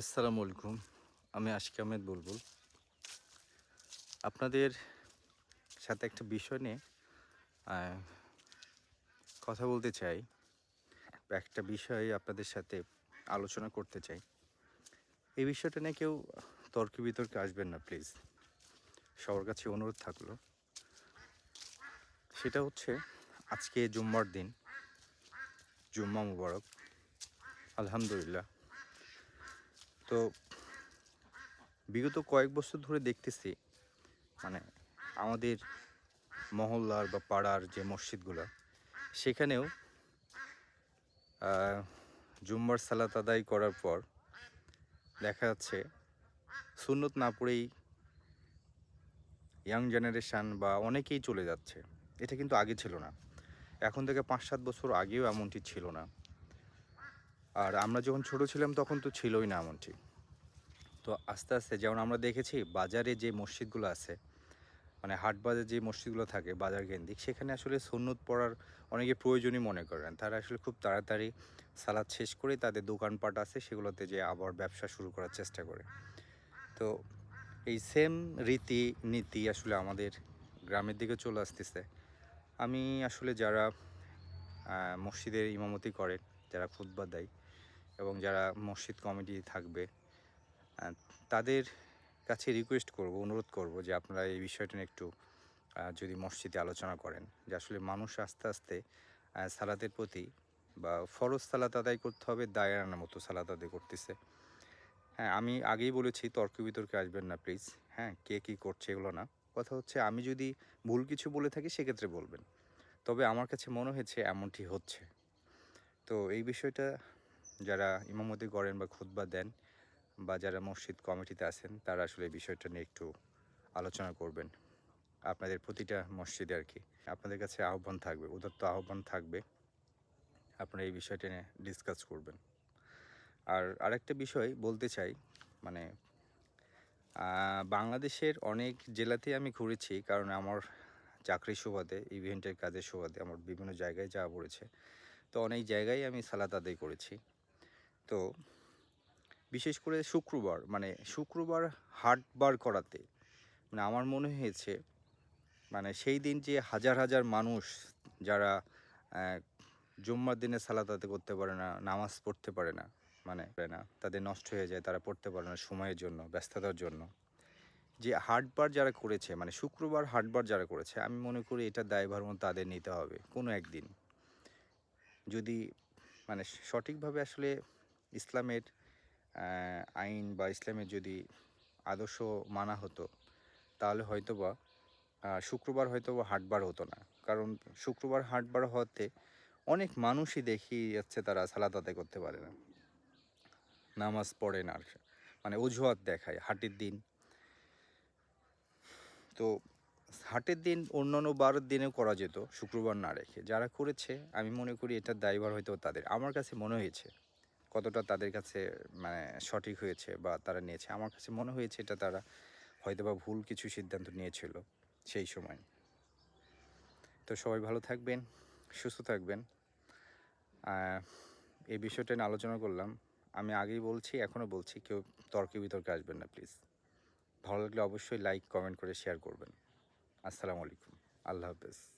আসসালামু আলাইকুম। আমি আশিক আহমেদ বুলবুল। আপনাদের সাথে একটা বিষয় নিয়ে কথা বলতে চাই একটা বিষয়ে আপনাদের সাথে আলোচনা করতে চাই। এই বিষয়টা নিয়ে কেউ তর্ক বিতর্কে আসবেন না, প্লিজ। সবার কাছে অনুরোধ থাকল। সেটা হচ্ছে, আজকে জুম্মার দিন, জুম্মা মুবারক। আলহামদুলিল্লাহ। তো বিগত কয়েক বছর ধরে দেখতেছি মানে আমাদের মহল্লার বা পাড়ার যে মসজিদগুলো, সেখানেও জুম্মার সালাত আদায় করার পর দেখা যাচ্ছে সুন্নত না পড়েই ইয়াং জেনারেশান বা অনেকেই চলে যাচ্ছে। এটা কিন্তু আগে ছিল না। এখন থেকে পাঁচ সাত বছর আগেও এমনটি ছিল না। আর আমরা যখন ছোট ছিলাম তখন তো ছিলই না এমনটি। তো আস্তে আস্তে যেমন আমরা দেখেছি বাজারে যে মসজিদগুলো আছে মানে হাট বাজার যে মসজিদগুলো থাকে বাজার কেন্দ্রিক, সেখানে আসলে সুন্নত পড়ার অনেকে প্রয়োজনই মনে করেন। তারা আসলে খুব তাড়াতাড়ি সালাদ শেষ করে তাদের দোকানপাট আছে সেগুলোতে যে আবার ব্যবসা শুরু করার চেষ্টা করে। তো এই সেম রীতি নীতি আসলে আমাদের গ্রামের দিকে চলে আসতেছে। আমি আসলে যারা মসজিদের ইমামতি করেন যারা খুতবা দেয় এবং যারা মসজিদ কমিটি থাকবে তাদের কাছে রিকোয়েস্ট করব, অনুরোধ করব যে আপনারা এই বিষয়টা নিয়ে একটু যদি মসজিদে আলোচনা করেন যে আসলে মানুষ আস্তে আস্তে সালাতের প্রতি বা ফরজ সালাত আদায় করতে হবে দায়ের আনার মতো সালাত আদায় করতেছে। হ্যাঁ আমি আগেই বলেছি, তর্ক বিতর্কে আসবেন না প্লিজ হ্যাঁ কে কী করছে এগুলো না। কথা হচ্ছে, আমি যদি ভুল কিছু বলে থাকি, সেক্ষেত্রে বলবেন। তবে আমার কাছে মনে হয়েছে, এমনটি হচ্ছে। তো এই বিষয়টা যারা ইমামতি করেন বা খুতবা দেন বা যারা মসজিদ কমিটিতে আছেন, তারা আসলে বিষয়টা নিয়ে একটু আলোচনা করবেন। আপনাদের প্রতিটা মসজিদে আর কি। আপনাদের কাছে আহ্বান থাকবে, উদাত্ত আহ্বান থাকবে। আপনারা এই বিষয়টা নিয়ে ডিসকাস করবেন। আর আরেকটা বিষয় বলতে চাই মানে বাংলাদেশের অনেক জেলাতেই আমি ঘুরেছি, কারণ আমার চাকরির সুবাদে ইভেন্টের কাজের সুবাদে, আমার বিভিন্ন জায়গায় যাওয়া পড়েছে। তো অনেক জায়গায় আমি সালাত আদায় করেছি। তো বিশেষ করে শুক্রবার মানে শুক্রবার হাটবার করাতে মানে আমার মনে হয়েছে মানে সেই দিন যে হাজার হাজার মানুষ যারা জুম্মার দিনে সালাত আদায় করতে পারে না, নামাজ পড়তে পারে না মানে না, তাদের নষ্ট হয়ে যায়, তারা পড়তে পারে না সময়ের জন্য, ব্যস্ততার জন্য। যে হাটবার যারা করেছে মানে শুক্রবার হাটবার যারা করেছে, আমি মনে করি এটা দায়ভার মতো তাদের নিতে হবে, কোনো একদিন। যদি মানে সঠিকভাবে আসলে ইসলামের আইন বা ইসলামের যদি আদর্শ মানা হতো, তাহলে হয়তোবা শুক্রবার হয়তোবা হাটবার হতো না। কারণ শুক্রবার হাটবার হওয়াতে অনেক মানুষই দেখি যাচ্ছে তারা সালাত আদায় করতে পারে না। নামাজ পড়ে না মানে অজুহাত দেখায় হাটের দিন। তো হাটের দিন অন্যান্য বারের দিনেও করা যেত, শুক্রবার না রেখে। যারা করেছে, আমি মনে করি এটার দায়ভার হয়তো তাদের। আমার কাছে মনে হয়েছে কতটা তাদের কাছে মানে সঠিক হয়েছে বা তারা নিয়েছে। আমার কাছে মনে হয়েছে এটা তারা হয়তো বা ভুল কিছু সিদ্ধান্ত নিয়েছিল সেই সময়। তো সবাই ভালো থাকবেন, সুস্থ থাকবেন। এই বিষয়টা নিয়ে আলোচনা করলাম। আমি আগেই বলছি, এখনও বলছি, কেউ তর্কে বিতর্কে আসবেন না, প্লিজ। ভালো লাগলে অবশ্যই লাইক, কমেন্ট করে শেয়ার করবেন। আসসালামু আলাইকুম। আল্লাহ হাফেজ।